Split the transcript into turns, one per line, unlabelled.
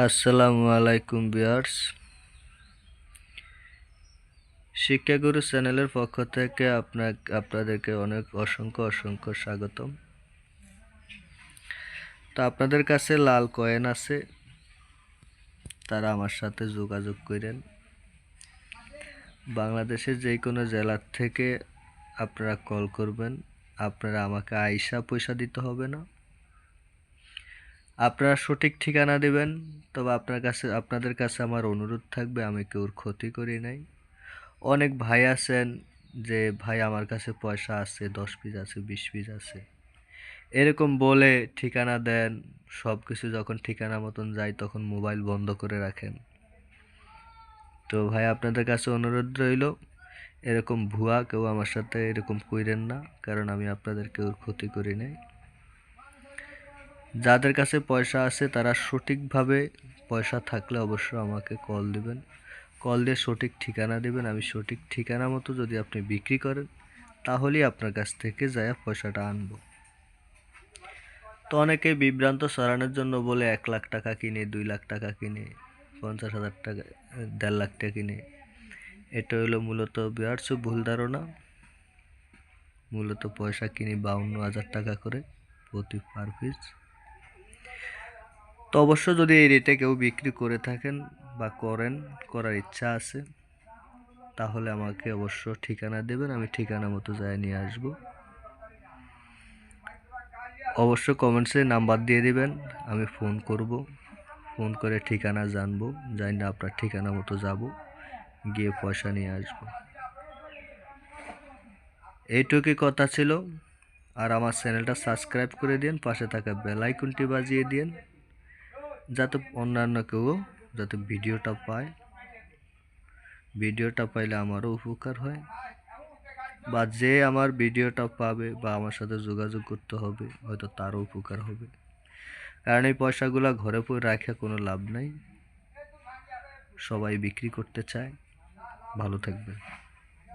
আসসালামু আলাইকুম বিয়ার্স শিক্ষাগুরু চ্যানেলের পক্ষ থেকে আপনার আপনাদেরকে অনেক অসংখ্য অসংখ্য স্বাগতম। তো আপনাদের কাছে লাল কয়েন আছে, তারা আমার সাথে যোগাযোগ করেন। বাংলাদেশের যে কোনো জেলার থেকে আপনারা কল করবেন, আপনারা আমাকে আইসা পয়সা দিতে হবে না। আপনারা সঠিক ঠিকানা দেবেন, তবে আপনার কাছে, আপনাদের কাছে আমার অনুরোধ থাকবে, আমি কেউর ক্ষতি করি নাই। অনেক ভাই আছেন যে, ভাই, আমার কাছে পয়সা আছে, দশ পিস আছে, বিশ পিস আছে। এরকম বলে ঠিকানা দেন সব কিছু যখন ঠিকানা মতন যায়, তখন মোবাইল বন্ধ করে রাখেন। তো ভাই, আপনাদের কাছে অনুরোধ রইল, এরকম ভুয়া কেউ আমার সাথে এরকম কইরেন না, কারণ আমি আপনাদের কেউ ক্ষতি করি নাই। যাদের কাছে পয়সা আছে তারা সঠিকভাবে পয়সা থাকলে অবশ্যই আমাকে কল দিবেন। কল দিয়ে সঠিক ঠিকানা দেবেন। আমি সঠিক ঠিকানা মতো যদি আপনি বিক্রি করেন, তাহলেই আপনার কাছ থেকে যায় পয়সাটা আনব। তো অনেকে বিভ্রান্ত সরানোর জন্য বলে, এক লাখ টাকা কিনে, দুই লাখ টাকা কিনে, পঞ্চাশ হাজার টাকা, দেড় লাখ টাকা কিনে। এটা হলো মূলত বিরাটস ভুল ধারণা। মূলত পয়সা কিনি বাউন্ন হাজার টাকা করে প্রতি পার পিস তো অবশ্য যদি এই রেটে কেউ বিক্রি করে থাকেন বা করেন, করার ইচ্ছা আছে, তাহলে আমাকে অবশ্য ঠিকানা দেবেন, আমি ঠিকানা মতো যায় নিয়ে আসব। অবশ্য কমেন্টসে নাম্বার দিয়ে দিবেন, আমি ফোন করব ফোন করে ঠিকানা জানব, জানি না আপনার ঠিকানা মতো যাব, গিয়ে পয়সা নিয়ে আসব। এইটুকুই কথা ছিল, আর আমার চ্যানেলটা সাবস্ক্রাইব করে দিন, পাশে থাকা বেল বাজিয়ে দিন। যাতে অন্যান্য কেউ যাতে ভিডিওটা পায়। ভিডিওটা পাইলে আমারও উপকার হয়। বা যে আমার ভিডিওটা পাবে বা আমার সাথে যোগাযোগ করতে হবে, হয়তো তারও উপকার হবে। কারণ এই পয়সাগুলো ঘরে পরে রাখে কোনো লাভ নাই। সবাই বিক্রি করতে চায়। ভালো থাকবে